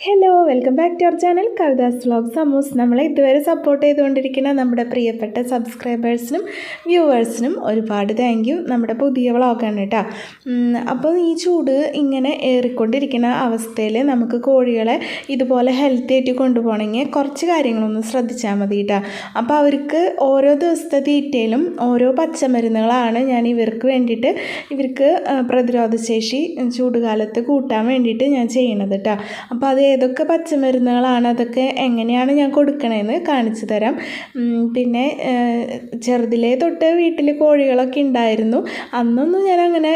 Hello welcome back to our channel Kavitha's vlog സമൂസ് നമ്മളെ ഇതുവരെ support ചെയ്തുകൊണ്ടിരിക്കുന്ന നമ്മുടെ പ്രിയപ്പെട്ട സബ്സ്ക്രൈബേഴ്സിനും വ്യൂവേഴ്സിനും ഒരുപാട് താങ്ക് യു നമ്മുടെ പുതിയ വ്ളോഗാണ് കേട്ടോ. അപ്പോൾ ഈ ചൂട് ഇങ്ങനെ ഏറിക്കൊണ്ടിരിക്കുന്ന അവസ്ഥയിൽ നമുക്ക് കോഴികളെ ഇതുപോലെ ഹെൽത്തി ആയിട്ട് കൊണ്ടുപോകണമെങ്കിൽ കുറച്ച് കാര്യങ്ങളൊന്ന് ശ്രദ്ധിച്ചാൽ മതി കേട്ടോ. അപ്പോൾ അവർക്ക് ഓരോ ദിവസത്തെ തീറ്റയിലും ഓരോ പച്ചമരുന്നുകളാണ് ഞാൻ ഇവർക്ക് വേണ്ടിയിട്ട് ഇവർക്ക് പ്രതിരോധശേഷി ചൂടുകാലത്ത് കൂട്ടാൻ വേണ്ടിയിട്ട് ഞാൻ ചെയ്യണത് കേട്ടോ. അപ്പോൾ അത് ഏതൊക്കെ പച്ചമരുന്നുകളാണ് അതൊക്കെ എങ്ങനെയാണ് ഞാൻ കൊടുക്കണതെന്ന് കാണിച്ചു തരാം. പിന്നെ ചെറുതിലേ തൊട്ട് വീട്ടിൽ കോഴികളൊക്കെ ഉണ്ടായിരുന്നു. അന്നൊന്നും ഞാൻ അങ്ങനെ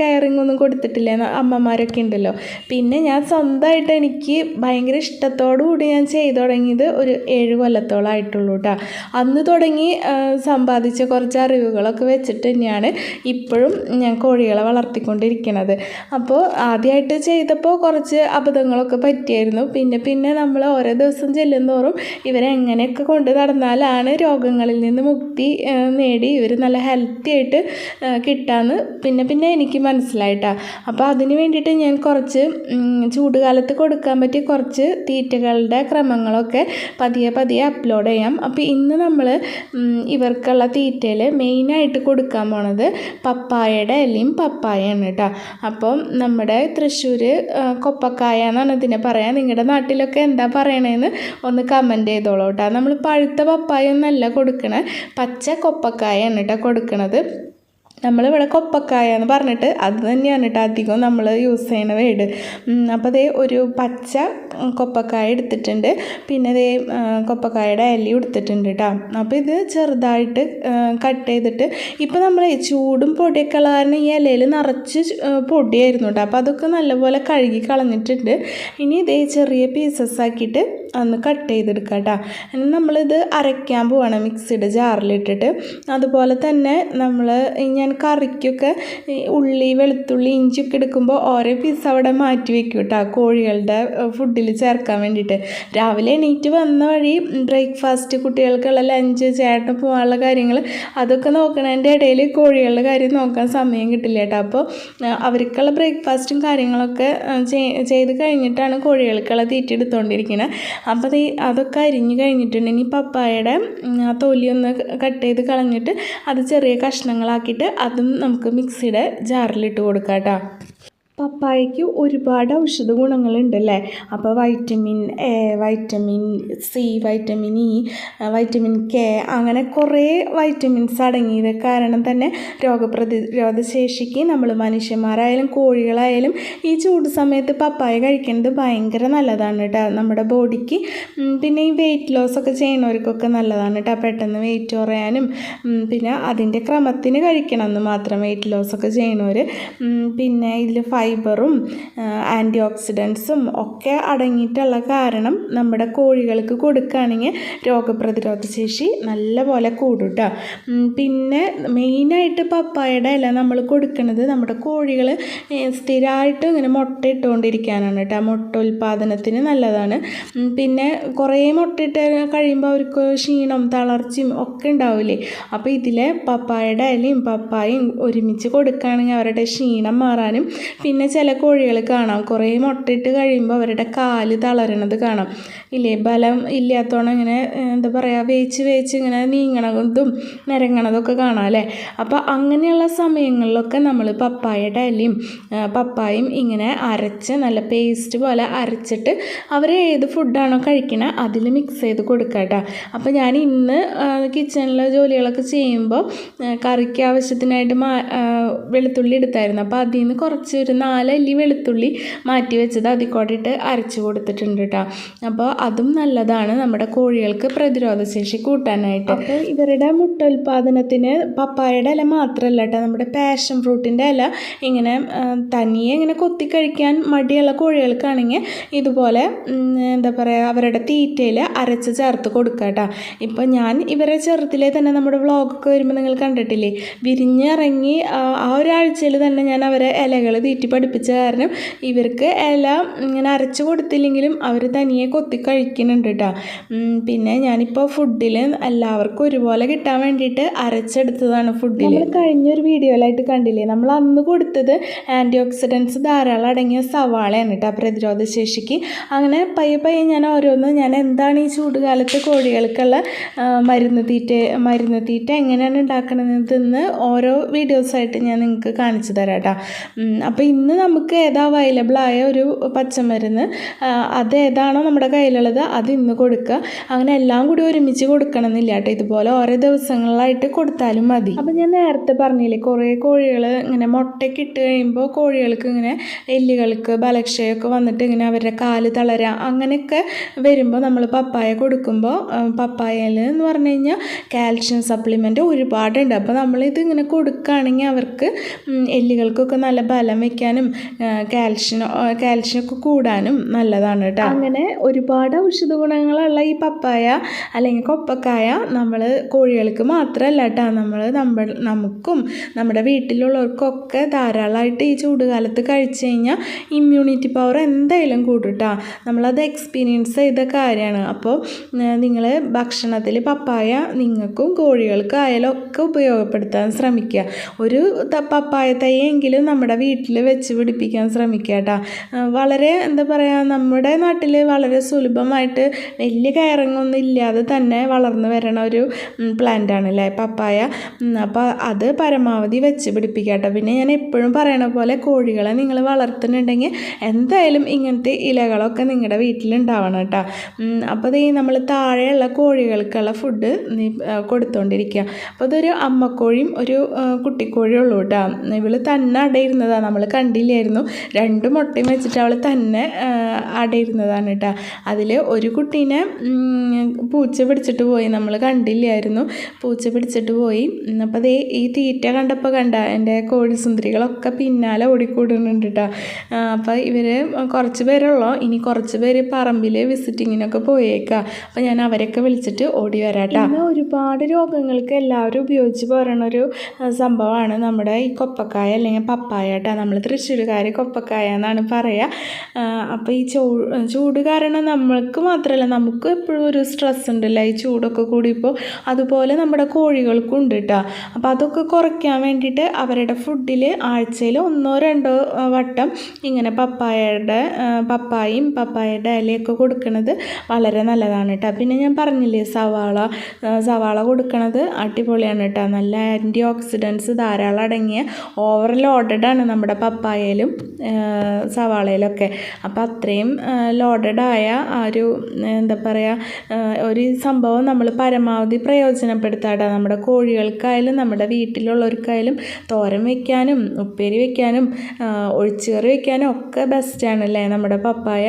കെയറിങ് ഒന്നും കൊടുത്തിട്ടില്ല അമ്മമാരൊക്കെ ഉണ്ടല്ലോ. പിന്നെ ഞാൻ സ്വന്തമായിട്ട് എനിക്ക് ഭയങ്കര ഇഷ്ടത്തോടു കൂടി ഞാൻ ചെയ്തു തുടങ്ങിയത് ഒരു ഏഴ് കൊല്ലത്തോളം ആയിട്ടുള്ളൂ കേട്ടോ അന്ന് തുടങ്ങി സമ്പാദിച്ച കുറച്ച് അറിവുകളൊക്കെ വെച്ചിട്ട് തന്നെയാണ് ഇപ്പോഴും ഞാൻ കോഴികളെ വളർത്തിക്കൊണ്ടിരിക്കുന്നത് അപ്പോൾ ആദ്യമായിട്ട് ചെയ്തപ്പോൾ കുറച്ച് അബദ്ധങ്ങളൊക്കെ പറ്റിയായിരുന്നു. പിന്നെ പിന്നെ നമ്മൾ ഓരോ ദിവസം ചെല്ലുന്തോറും ഇവരെങ്ങനെയൊക്കെ കൊണ്ട് നടന്നാലാണ് രോഗങ്ങളിൽ നിന്ന് മുക്തി നേടി ഇവർ നല്ല ഹെൽത്തി ആയിട്ട് കിട്ടാമെന്ന് പിന്നെ പിന്നെ എനിക്ക് മനസ്സിലായിട്ടാ. അപ്പോൾ അതിന് വേണ്ടിയിട്ട് ഞാൻ കുറച്ച് ചൂട് ചൂടുകാലത്ത് കൊടുക്കാൻ പറ്റിയ കുറച്ച് തീറ്റകളുടെ ക്രമങ്ങളൊക്കെ പതിയെ പതിയെ അപ്ലോഡ് ചെയ്യാം. അപ്പോൾ ഇന്ന് നമ്മൾ ഇവർക്കുള്ള തീറ്റയിൽ മെയിനായിട്ട് കൊടുക്കാൻ പോണത് പപ്പായയുടെ ഇലയും പപ്പായയാണ് കേട്ടോ അപ്പം നമ്മുടെ തൃശ്ശൂർ കൊപ്പക്കായ എന്നാണ് ഇതിനെ പറയാം. നിങ്ങളുടെ നാട്ടിലൊക്കെ എന്താ പറയണേന്ന് ഒന്ന് കമന്റ് ചെയ്തോളൂ കേട്ടോ നമ്മൾ പഴുത്ത പപ്പായ ഒന്നല്ല കൊടുക്കണേ. പച്ച കൊപ്പക്കായാണ് കേട്ടോ കൊടുക്കണത്. നമ്മളിവിടെ കൊപ്പക്കായ എന്ന് പറഞ്ഞിട്ട് അത് തന്നെയാണ് കേട്ടോ അധികം നമ്മൾ യൂസ് ചെയ്യണ വേട്. അപ്പോൾ അതേ ഒരു പച്ച കൊപ്പക്കായ എടുത്തിട്ടുണ്ട്. പിന്നെ അതേ കൊപ്പക്കായയുടെ ഇല എടുത്തിട്ടുണ്ട് കേട്ടോ അപ്പോൾ ഇത് ചെറുതായിട്ട് കട്ട് ചെയ്തിട്ട് ഇപ്പോൾ നമ്മൾ ചൂടും പൊടിയൊക്കെ ഉള്ള കാരണം ഈ ഇലയിൽ നിറച്ച് പൊടിയായിരുന്നു കേട്ടോ അപ്പോൾ അതൊക്കെ നല്ലപോലെ കഴുകി കളഞ്ഞിട്ടുണ്ട്. ഇനി ഇതേ ചെറിയ പീസസ് ആക്കിയിട്ട് ഒന്ന് കട്ട് ചെയ്തെടുക്കുക കേട്ടോ നമ്മളിത് അരയ്ക്കാൻ പോവാണ് മിക്സിയുടെ ജാറിലിട്ടിട്ട് അതുപോലെ തന്നെ നമ്മൾ ഞാൻ കറിക്കൊക്കെ ഉള്ളി വെളുത്തുള്ളി ഇഞ്ചിയൊക്കെ എടുക്കുമ്പോൾ ഓരോ പീസ് അവിടെ മാറ്റി വെക്കും കേട്ടോ കോഴികളുടെ ഫുഡിൽ ചേർക്കാൻ വേണ്ടിയിട്ട് രാവിലെ എണീറ്റ് വന്ന വഴി ബ്രേക്ക്ഫാസ്റ്റ് കുട്ടികൾക്കുള്ള ലഞ്ച് ചേട്ടൻ പോകാനുള്ള കാര്യങ്ങൾ അതൊക്കെ നോക്കണതിന്റെ ഇടയിൽ കോഴികളുടെ കാര്യം നോക്കാൻ സമയം കിട്ടില്ല കേട്ടോ അപ്പോൾ അവർക്കുള്ള ബ്രേക്ക്ഫാസ്റ്റും കാര്യങ്ങളൊക്കെ ചെയ്ത് കഴിഞ്ഞിട്ടാണ് കോഴികൾക്കുള്ള തീറ്റ എടുത്തുകൊണ്ടിരിക്കുന്നത് അപ്പോൾ അത് അതൊക്കെ അരിഞ്ഞ് കഴിഞ്ഞിട്ടുണ്ട്. ഈ പപ്പായയുടെ ആ തൊലി ഒന്ന് കട്ട് ചെയ്ത് കളഞ്ഞിട്ട് അത് ചെറിയ കഷ്ണങ്ങളാക്കിയിട്ട് അതും നമുക്ക് മിക്സിയുടെ ജാറിലിട്ട് കൊടുക്കാം കേട്ടോ പപ്പായയ്ക്ക് ഒരുപാട് ഔഷധ ഗുണങ്ങളുണ്ടല്ലേ? അപ്പോൾ vitamin A vitamin C vitamin E vitamin K അങ്ങനെ കുറേ വൈറ്റമിൻസ് അടങ്ങിയത് കാരണം തന്നെ രോഗപ്രതിരോധ ശേഷിക്ക് നമ്മൾ മനുഷ്യന്മാരായാലും കോഴികളായാലും ഈ ചൂട് സമയത്ത് പപ്പായ കഴിക്കുന്നത് ഭയങ്കര നല്ലതാണ് കേട്ടോ നമ്മുടെ ബോഡിക്ക്. പിന്നെ ഈ വെയിറ്റ് ലോസ് ഒക്കെ നല്ലതാണ് കേട്ടോ പെട്ടെന്ന് വെയിറ്റ് കുറയാനും പിന്നെ അതിന്റെ ക്രമത്തിന് കഴിക്കണം എന്ന് മാത്രം വെയിറ്റ് ലോസ് ഒക്കെ ചെയ്യണവർ പിന്നെ ഇതിൽ ഫൈബറും ആന്റി ഓക്സിഡൻസും ഒക്കെ അടങ്ങിയിട്ടുള്ള കാരണം നമ്മുടെ കോഴികൾക്ക് കൊടുക്കുകയാണെങ്കിൽ രോഗപ്രതിരോധ ശേഷി നല്ലപോലെ കൂടും കേട്ടോ പിന്നെ മെയിനായിട്ട് പപ്പായയുടെ ഇല നമ്മൾ കൊടുക്കുന്നത് നമ്മുടെ കോഴികൾ സ്ഥിരമായിട്ട് ഇങ്ങനെ മുട്ട ഇട്ടുകൊണ്ടിരിക്കാനാണ് കേട്ടോ മുട്ട ഉൽപ്പാദനത്തിന് നല്ലതാണ്. പിന്നെ കുറേ മുട്ടയിട്ട് കഴിയുമ്പോൾ അവർക്ക് ക്ഷീണം തളർച്ചയും ഒക്കെ ഉണ്ടാവില്ലേ? അപ്പോൾ ഇതിലെ പപ്പായയുടെ ഇലയും പപ്പായയും ഒരുമിച്ച് കൊടുക്കുകയാണെങ്കിൽ അവരുടെ ക്ഷീണം മാറാനും പിന്നെ ചില കോഴികൾ കാണാം. കുറേ മുട്ടയിട്ട് കഴിയുമ്പോൾ അവരുടെ കാൽ തളരണത് കാണാം. ഇല്ലേ? ബലം ഇല്ലാത്തവണ്ണം ഇങ്ങനെ എന്താ പറയുക വേച്ച് വേച്ച് ഇങ്ങനെ നീങ്ങണതും നിരങ്ങണതൊക്കെ കാണാം അല്ലേ? അപ്പോൾ അങ്ങനെയുള്ള സമയങ്ങളിലൊക്കെ നമ്മൾ പപ്പായയുടെ ഇലയും ആ, പപ്പായും ഇങ്ങനെ അരച്ച് നല്ല പേസ്റ്റ് പോലെ അരച്ചിട്ട് അവർ ഏത് ഫുഡാണോ കഴിക്കണേ അതിൽ മിക്സ് ചെയ്ത് കൊടുക്കുക കേട്ടോ അപ്പോൾ ഞാൻ ഇന്ന് കിച്ചണിലെ ജോലികളൊക്കെ ചെയ്യുമ്പോൾ കറിക്ക് ആവശ്യത്തിനായിട്ട് മാ വെളുത്തുള്ളി എടുത്തായിരുന്നു. അപ്പോൾ അതിൽ നിന്ന് കുറച്ച് ഒരു നാലല്ലി വെളുത്തുള്ളി മാറ്റി വെച്ചത് അതിൽ അരച്ചു കൊടുത്തിട്ടുണ്ട് കേട്ടോ അപ്പോൾ അതും നല്ലതാണ്. നമ്മുടെ കോഴികൾക്ക് പ്രതിരോധശേഷി കൂട്ടാനായിട്ട്. അപ്പോൾ ഇവരുടെ മുട്ട ഉൽപ്പാദനത്തിന് പപ്പായയുടെ ഇല മാത്രമല്ല കേട്ടോ നമ്മുടെ പാഷൻ ഫ്രൂട്ടിന്റെ ഇല ഇങ്ങനെ തനിയെ ഇങ്ങനെ കൊത്തി കഴിക്കാൻ മടിയുള്ള കോഴികൾക്കാണെങ്കിൽ ഇതുപോലെ എന്താ പറയുക അവരുടെ തീറ്റയിൽ അരച്ച് ചേർത്ത് കൊടുക്കുക കേട്ടോ ഇപ്പോൾ ഞാൻ ഇവരെ ചെറുതിലെ തന്നെ നമ്മുടെ വ്ളോഗൊക്കെ വരുമ്പോൾ നിങ്ങൾ കണ്ടിട്ടില്ലേ? വിരിഞ്ഞിറങ്ങി ആ ഒരാഴ്ചയിൽ തന്നെ ഞാൻ അവരെ ഇലകൾ തീറ്റി പഠിപ്പിച്ച കാരണം ഇവർക്ക് ഇല ഇങ്ങനെ അരച്ച് കൊടുത്തില്ലെങ്കിലും അവർ തനിയെ കൊത്തി കഴിക്കുന്നുണ്ട് കേട്ടോ പിന്നെ ഞാനിപ്പോൾ ഫുഡിൽ എല്ലാവർക്കും ഒരുപോലെ കിട്ടാൻ വേണ്ടിയിട്ട് അരച്ചെടുത്തതാണ് ഫുഡിൽ നമ്മൾ കഴിഞ്ഞൊരു വീഡിയോയിലായിട്ട് കണ്ടില്ലേ? നമ്മൾ അന്ന് കൊടുത്തത് ആന്റി ഓക്സിഡൻസ് ധാരാളം അടങ്ങിയ സവാളയാണ് കേട്ടോ പ്രതിരോധ ശേഷിക്ക്. അങ്ങനെ പയ്യെ പയ്യെ ഞാൻ ഓരോന്ന് ഞാൻ എന്താണ് ഈ ചൂടുകാലത്ത് കോഴികൾക്കുള്ള മരുന്ന് തീറ്റ മരുന്ന് തീറ്റ എങ്ങനെയാണ് ഉണ്ടാക്കണതെന്ന് ഓരോ വീഡിയോസായിട്ട് ഞാൻ നിങ്ങൾക്ക് കാണിച്ചു തരാം കേട്ടോ അപ്പോൾ ഇന്ന് നമുക്ക് ഏതാ അവൈലബിൾ ആയ ഒരു പച്ചമരുന്ന് അത് ഏതാണോ നമ്മുടെ കയ്യിലുള്ളത് അത് ഇന്ന് കൊടുക്കുക. അങ്ങനെ എല്ലാം കൂടി ഒരുമിച്ച് കൊടുക്കണമെന്നില്ല കേട്ടോ. ഇതുപോലെ ഓരോ ദിവസങ്ങളിലായിട്ട് കൊടുത്താലും മതി. അപ്പം ഞാൻ നേരത്തെ പറഞ്ഞില്ലേ കുറേ കോഴികൾ ഇങ്ങനെ മുട്ടയ്ക്ക് ഇട്ട് കഴിയുമ്പോൾ കോഴികൾക്ക് ഇങ്ങനെ എല്ലുകൾക്ക് ബലക്ഷയമൊക്കെ വന്നിട്ട് ഇങ്ങനെ അവരുടെ കാൽ തളരുക അങ്ങനെയൊക്കെ വരുമ്പോൾ നമ്മൾ പപ്പായ കൊടുക്കുമ്പോൾ പപ്പായയിൽ എന്ന് പറഞ്ഞു കഴിഞ്ഞാൽ കാൽഷ്യം സപ്ലിമെന്റ് ഒരുപാടുണ്ട്. അപ്പോൾ നമ്മളിത് ഇങ്ങനെ കൊടുക്കുകയാണെങ്കിൽ അവർക്ക് എല്ലുകൾക്കൊക്കെ നല്ല ബലം വയ്ക്കാനും കാൽഷ്യം കാൽഷ്യം ഒക്കെ കൂടാനും നല്ലതാണ് കേട്ടോ. അങ്ങനെ ഒരുപാട് ഔഷധ ഗുണങ്ങളുള്ള ഈ പപ്പായ അല്ലെങ്കിൽ കൊപ്പക്കായ നമ്മൾ കോഴികൾക്ക് മാത്രമല്ല കേട്ടോ. നമ്മൾ നമ്മൾ നമുക്കും നമ്മുടെ വീട്ടിലുള്ളവർക്കൊക്കെ ധാരാളമായിട്ട് ഈ ചൂടുകാലത്ത് കഴിച്ചു കഴിഞ്ഞാൽ ഇമ്മ്യൂണിറ്റി പവർ എന്തായാലും കൂടും കേട്ടോ. നമ്മളത് എക്സ്പീരിയൻസ് ചെയ്ത കാര്യമാണ്. അപ്പോൾ നിങ്ങൾ ഭക്ഷണത്തിൽ പപ്പായ നിങ്ങൾക്കും കോഴികൾക്കും ആയാലും ഒക്കെ ഉപയോഗപ്പെടുത്താൻ ശ്രമിക്കുക. ഒരു പപ്പായ തൈയെങ്കിലും നമ്മുടെ വീട്ടിൽ വെച്ച് പിടിപ്പിക്കാൻ ശ്രമിക്കുക കേട്ടോ വളരെ എന്താ പറയുക നമ്മുടെ നാട്ടിൽ വളരെ സുലഭമായിട്ട് വലിയ കയറങ്ങൊന്നും ഇല്ലാതെ തന്നെ വളർന്നു വരണ ഒരു പ്ലാന്റ് അല്ലേ പപ്പായ. അപ്പോൾ അത് പരമാവധി വെച്ച് പിടിപ്പിക്കുക കേട്ടോ പിന്നെ ഞാൻ എപ്പോഴും പറയണ പോലെ കോഴികളെ നിങ്ങൾ വളർത്തുന്നുണ്ടെങ്കിൽ എന്തായാലും ഇങ്ങനത്തെ ഇലകളൊക്കെ നിങ്ങളുടെ വീട്ടിലുണ്ടാവണം കേട്ടോ അപ്പോൾ ഈ നമ്മൾ താഴെയുള്ള കോഴികൾക്കുള്ള ഫുഡ് കൊടുത്തോണ്ടിരിക്കുക അപ്പോൾ അതൊരു അമ്മക്കോഴിയും ഒരു കുട്ടിക്കോഴിയും ഉള്ളൂ കേട്ടോ ഇവൾ തന്നെ അടയിരുന്നതാണ് നമ്മൾ കണ്ടില്ലായിരുന്നു. രണ്ട് മുട്ടയും വെച്ചിട്ട് അവൾ തന്നെ അടയിരുന്നതാണ് കേട്ടോ അതിൽ ഒരു കുട്ടീനെ പൂച്ച പിടിച്ചിട്ട് പോയി. നമ്മൾ കണ്ടില്ലായിരുന്നു. പൂച്ച പിടിച്ചിട്ട് പോയി. അപ്പോൾ അതേ ഈ തീറ്റ കണ്ടപ്പോൾ കണ്ട എന്റെ കോഴിസുന്ദരികളൊക്കെ പിന്നാലെ ഓടിക്കൂടുന്നുണ്ട് കേട്ടോ അപ്പോൾ ഇവർ കുറച്ച് പേരുള്ളൂ ഇനി കുറച്ച് പേര് പറമ്പിൽ വിസിറ്റിങ്ങിനൊക്കെ പോയേക്കാം. അപ്പോൾ ഞാൻ അവരൊക്കെ വിളിച്ചിട്ട് ഓടി വരാട്ടാ ഒരുപാട് രോഗങ്ങൾക്ക് എല്ലാവരും ഉപയോഗിച്ച് പോരണ ഒരു സംഭവമാണ് നമ്മുടെ ഈ കൊപ്പക്കായ അല്ലെങ്കിൽ പപ്പായ കേട്ടോ നമ്മൾ തൃശ്ശൂരുകാർ കൊപ്പക്കായ എന്നാണ് പറയുക അപ്പോൾ ഈ ചൂ ചൂട് കാരണം നമ്മൾക്ക് മാത്രമല്ല നമുക്ക് എപ്പോഴും ഒരു സ്ട്രെസ് ഉണ്ടല്ലോ ഈ ചൂടൊക്കെ കൂടിയപ്പോൾ അതുപോലെ നമ്മുടെ കോഴികൾക്കും ഉണ്ട് കേട്ടോ അപ്പോൾ അതൊക്കെ കുറയ്ക്കാൻ വേണ്ടിയിട്ട് അവരുടെ ഫുഡിൽ ആഴ്ചയിൽ ഒന്നോ രണ്ടോ വട്ടം ഇങ്ങനെ പപ്പായയുടെ പപ്പായയും പപ്പായയുടെ ഇലയൊക്കെ കൊടുക്കുന്നത് വളരെ നല്ലതാണ് കേട്ടോ പിന്നെ ഞാൻ പറഞ്ഞില്ലേ സവാള സവാള കൊടുക്കുന്നത് അടിപൊളിയാണ് കേട്ടോ നല്ല ആന്റി ഓക്സിഡൻസ് ധാരാളം അടങ്ങിയ ഓവർ ലോഡഡ് ആണ് നമ്മുടെ പപ്പായയിലും സവാളയിലൊക്കെ. അപ്പോൾ അത്രയും ലോഡഡായ ആ ഒരു എന്താ പറയുക ഒരു സംഭവം നമ്മൾ പരമാവധി പ്രയോജനപ്പെടുത്താട്ടോ. നമ്മുടെ കോഴികൾക്കായാലും നമ്മുടെ വീട്ടിലുള്ളവർക്കായാലും തോരൻ വയ്ക്കാനും ഉപ്പേരി വെക്കാനും ഒഴിച്ചുകറി വയ്ക്കാനും ഒക്കെ ബെസ്റ്റാണ് അല്ലേ നമ്മുടെ പപ്പായ.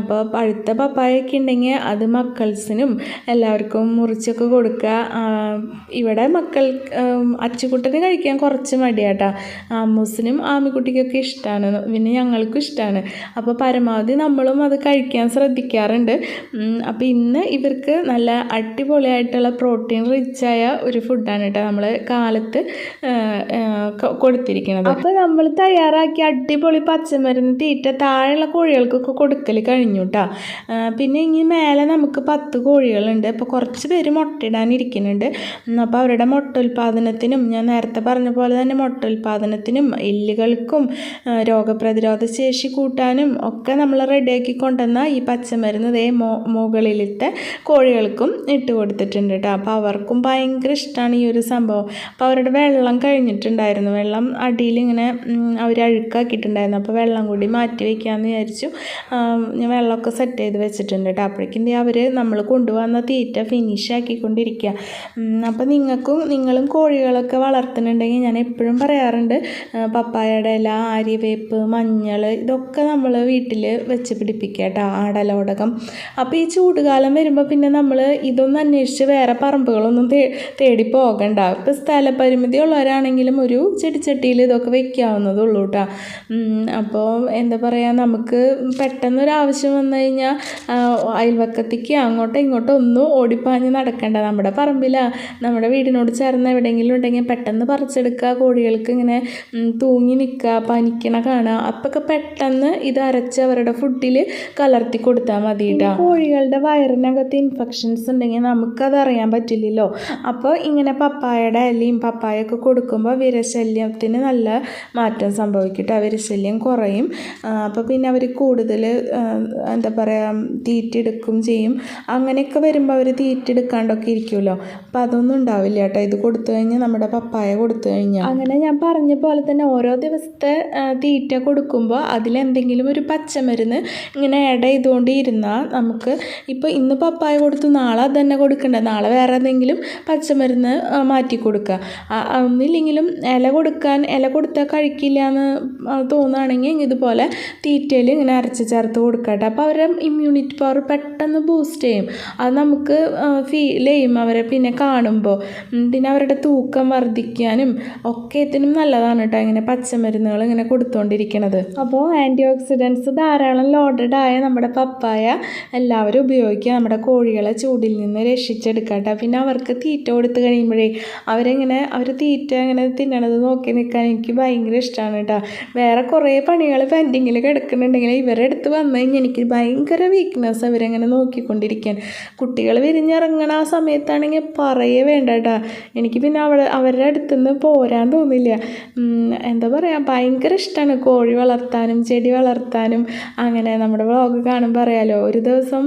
അപ്പോൾ പഴുത്ത പപ്പായൊക്കെ ഉണ്ടെങ്കിൽ അത് മക്കൾസിനും എല്ലാവർക്കും മുറിച്ചൊക്കെ കൊടുക്കുക. ഇവിടെ മക്കൾ അച്ചുകുട്ടന് കഴിക്കാൻ കുറച്ച് മടിയാട്ടോ. അമ്മൂസിനും ആമിക്കുട്ടിക്കൊക്കെ ഇഷ്ടമാണ് പിന്നെ ഞങ്ങൾക്കും ഇഷ്ടമാണ് അപ്പോൾ പരമാവധി നമ്മളും അത് കഴിക്കാൻ ശ്രദ്ധിക്കാറുണ്ട്. അപ്പോൾ ഇന്ന് ഇവർക്ക് നല്ല അടിപൊളിയായിട്ടുള്ള പ്രോട്ടീൻ റിച്ചായ ഒരു ഫുഡാണ് കേട്ടോ നമ്മൾ കാലത്ത് കൊടുത്തിരിക്കുന്നത്. അപ്പോൾ നമ്മൾ തയ്യാറാക്കി അടിപൊളി പച്ചമരുന്ന് തീറ്റ താഴെയുള്ള കോഴികൾക്കൊക്കെ കൊടുക്കൽ കഴിഞ്ഞു കേട്ടോ പിന്നെ ഇനി മേലെ നമുക്ക് പത്ത് കോഴികളുണ്ട്. അപ്പോൾ കുറച്ച് പേര് മുട്ടയിടാനിരിക്കുന്നുണ്ട്. അപ്പോൾ അവരുടെ മുട്ട ഉൽപ്പാദനത്തിനും ഞാൻ നേരത്തെ പറഞ്ഞ പോലെ തന്നെ മുട്ട ഉൽപ്പാദനത്തിനും എല്ലുകൾക്കും രോഗപ്രതിരോധ ശേഷി കൂട്ടാനും ഒക്കെ നമ്മൾ റെഡിയാക്കി കൊണ്ടുവന്ന ഈ പച്ചമരുന്ന് ഇതേ മോ മുകളിലത്തെ കോഴികൾക്കും ഇട്ട് കൊടുത്തിട്ടുണ്ട് കേട്ടോ. അപ്പോൾ അവർക്കും ഭയങ്കര ഇഷ്ടമാണ് ഈ ഒരു സംഭവം. അപ്പോൾ അവരുടെ വെള്ളം കഴിഞ്ഞിട്ടുണ്ടായിരുന്നു. വെള്ളം അടിയിൽ ഇങ്ങനെ അവർ അഴുക്കാക്കിയിട്ടുണ്ടായിരുന്നു. അപ്പോൾ വെള്ളം കൂടി മാറ്റി വയ്ക്കാമെന്ന് വിചാരിച്ചു. ഞാൻ വെള്ളമൊക്കെ സെറ്റ് ചെയ്ത് വെച്ചിട്ടുണ്ട് കേട്ടോ. അപ്പോഴേക്കും അവർ നമ്മൾ കൊണ്ടുവന്ന തീറ്റ ഫിനിഷ് ആക്കിക്കൊണ്ടിരിക്കുക അപ്പോൾ നിങ്ങൾക്കും നിങ്ങളും കോഴികളൊക്കെ വളർത്തുന്നുണ്ടെങ്കിൽ ഞാൻ എപ്പോഴും പറയാറുണ്ട് പപ്പായയുടെ ഇല ആര്യവേപ്പ് മഞ്ഞൾ ഇതൊക്കെ നമ്മൾ വീട്ടിൽ വെച്ച് പിടിപ്പിക്കുക കേട്ടോ ആടലോടകം. അപ്പോൾ ഈ ചൂടുകാലം വരുമ്പോൾ പിന്നെ നമ്മൾ ഇതൊന്നും അന്വേഷിച്ച് വേറെ പറമ്പുകളൊന്നും തേ തേടി പോകണ്ട. ഇപ്പോൾ സ്ഥലപരിമിതി ഉള്ളവരാണെങ്കിലും ഒരു ചെടിച്ചട്ടിയിൽ ഇതൊക്കെ വെക്കാവുന്നതേ ഉള്ളൂ കേട്ടോ. അപ്പോൾ എന്താ പറയുക നമുക്ക് പെട്ടെന്നൊരു ആവശ്യം വന്നു കഴിഞ്ഞാൽ അയൽവക്കത്തേക്ക് അങ്ങോട്ടോ ഇങ്ങോട്ടോ ഒന്നും ഓടിപ്പാഞ്ഞ് നടക്കണ്ട. നമ്മുടെ പറമ്പിലാ നമ്മുടെ വീടിനോട് ചേർന്ന് എവിടെയെങ്കിലും ഉണ്ടെങ്കിൽ പെട്ടെന്ന് പറിച്ചെടുക്കുക കോഴികൾക്ക് ഇങ്ങനെ തൂങ്ങി നിൽക്കുക പനിക്കണ കാണാം അപ്പൊക്കെ പെട്ടെന്ന് ഇത് അരച്ച് അവരുടെ ഫുഡിൽ കലർത്തി കൊടുത്താൽ മതി കേട്ടോ കോഴികളുടെ വയറിനകത്ത് ഇൻഫെക്ഷൻസ് ഉണ്ടെങ്കിൽ നമുക്കത് അറിയാൻ പറ്റില്ലല്ലോ. അപ്പോൾ ഇങ്ങനെ പപ്പായയുടെ ഇലയും പപ്പായൊക്കെ കൊടുക്കുമ്പോൾ വിരശല്യത്തിന് നല്ല മാറ്റം സംഭവിക്കും കേട്ടോ വിരശല്യം കുറയും. അപ്പോൾ പിന്നെ അവർ കൂടുതൽ എന്താ പറയുക തീറ്റെടുക്കും ചെയ്യും. അങ്ങനെയൊക്കെ വരുമ്പോൾ അവർ തീറ്റെടുക്കാണ്ടൊക്കെ ഇരിക്കുമല്ലോ അപ്പോൾ അതൊന്നും ഉണ്ടാവില്ല കേട്ടോ ഇത് കൊടുത്തു കഴിഞ്ഞാൽ നമ്മുടെ പപ്പായ കൊടുത്തു കഴിഞ്ഞാൽ അങ്ങനെ ഞാൻ പറഞ്ഞ പോലെ തന്നെ ഓരോ ദിവസത്തെ തീറ്റ കൊടുക്കുമ്പോൾ അതിലെന്തെങ്കിലും ഒരു പച്ചമരുന്ന് ഇങ്ങനെ ആഡ് ചെയ്തുകൊണ്ട് ഇരുന്നാൽ നമുക്ക് ഇപ്പോൾ ഇന്ന് പപ്പായ കൊടുത്തു നാളെ അത് തന്നെ കൊടുക്കണ്ട? നാളെ വേറെ എന്തെങ്കിലും പച്ചമരുന്ന് മാറ്റി കൊടുക്കുക ഒന്നില്ലെങ്കിലും ഇല കൊടുക്കാൻ ഇല കൊടുത്താൽ കഴിക്കില്ല എന്ന് തോന്നുകയാണെങ്കിൽ ഇതുപോലെ തീറ്റയിൽ ഇങ്ങനെ അരച്ച് ചേർത്ത് കൊടുക്കട്ടെ. അപ്പോൾ അവരുടെ ഇമ്മ്യൂണിറ്റി പവർ പെട്ടെന്ന് ബൂസ്റ്റ് ചെയ്യും. അത് നമുക്ക് ഫീൽ ചെയ്യും അവരെ പിന്നെ കാണുമ്പോൾ പിന്നെ അവരുടെ തൂക്കം വർദ്ധിക്കാനും ഒക്കെ ഇതിനും നല്ലതാണ് കേട്ടോ ഇങ്ങനെ പച്ചമരുന്നുകൾ ഇങ്ങനെ കൊടുത്തുകൊണ്ടിരിക്കുന്നത് അപ്പോൾ ആന്റി ഓക്സിഡൻസ് ധാരാളം ലോഡഡ് ആയ നമ്മുടെ പപ്പായ എല്ലാവരും ഉപയോഗിക്കുക. നമ്മുടെ കോഴികളെ ചൂടിൽ നിന്ന് രക്ഷിച്ചെടുക്കട്ടെ കേട്ടോ പിന്നെ അവർക്ക് തീറ്റ കൊടുത്ത് കഴിയുമ്പോഴേ അവരെങ്ങനെ അവർ തീറ്റ ഇങ്ങനെ തിന്നണത് നോക്കി നിൽക്കാൻ എനിക്ക് ഭയങ്കര ഇഷ്ടമാണ് കേട്ടോ വേറെ കുറേ പണികൾ പെൻഡിങ്ങിൽ കിടക്കുന്നുണ്ടെങ്കിൽ ഇവരുടെ അടുത്ത് വന്നു കഴിഞ്ഞാൽ എനിക്ക് ഭയങ്കര വീക്ക്നെസ് അവരെങ്ങനെ നോക്കിക്കൊണ്ടിരിക്കാൻ. കുട്ടികൾ വിരിഞ്ഞിറങ്ങണ ആ സമയത്താണെങ്കിൽ പറയേ വേണ്ട കേട്ടോ എനിക്ക് പിന്നെ അവിടെ അവരുടെ അടുത്തുനിന്ന് പോരാൻ തോന്നില്ല. എന്താ പറയുക ഭയങ്കര ഇഷ്ടമാണ് കോഴി വളർത്താനും ചെടി വളർത്താനും. അങ്ങനെ നമ്മുടെ വ്ളോഗ് കാണുമ്പോൾ അറിയാലോ ഒരു ദിവസം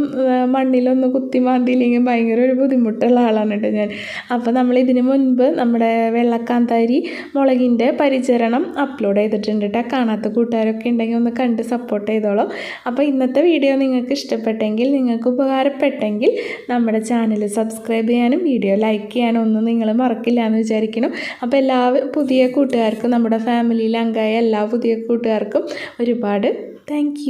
മണ്ണിലൊന്ന് കുത്തി മാന്തിയില്ലെങ്കിൽ ഭയങ്കര ഒരു ബുദ്ധിമുട്ടുള്ള ആളാണ് കേട്ടോ ഞാൻ. അപ്പോൾ നമ്മൾ ഇതിന് മുൻപ് നമ്മുടെ വെള്ളക്കാന്താരി മുളകിന്റെ പരിചരണം അപ്ലോഡ് ചെയ്തിട്ടുണ്ട് കേട്ടോ. കാണാത്ത കൂട്ടുകാരൊക്കെ ഉണ്ടെങ്കിൽ ഒന്ന് കണ്ട് സപ്പോർട്ട് ചെയ്തോളൂ. അപ്പോൾ ഇന്നത്തെ വീഡിയോ നിങ്ങൾക്ക് ഇഷ്ടപ്പെട്ടെങ്കിൽ നിങ്ങൾക്ക് ഉപകാരപ്പെട്ടെങ്കിൽ നമ്മുടെ ചാനൽ സബ്സ്ക്രൈബ് ചെയ്യാനും വീഡിയോ ലൈക്ക് ചെയ്യാനും ഒന്നും നിങ്ങൾ മറക്കില്ല എന്ന് വിചാരിക്കണം അപ്പോൾ എല്ലാ പുതിയ കൂട്ടുകാർക്കും നമ്മുടെ ഫാമിലിയിൽ അംഗമായ എല്ലാ പുതിയ കൂട്ടുകാർക്കും ഒരുപാട് താങ്ക്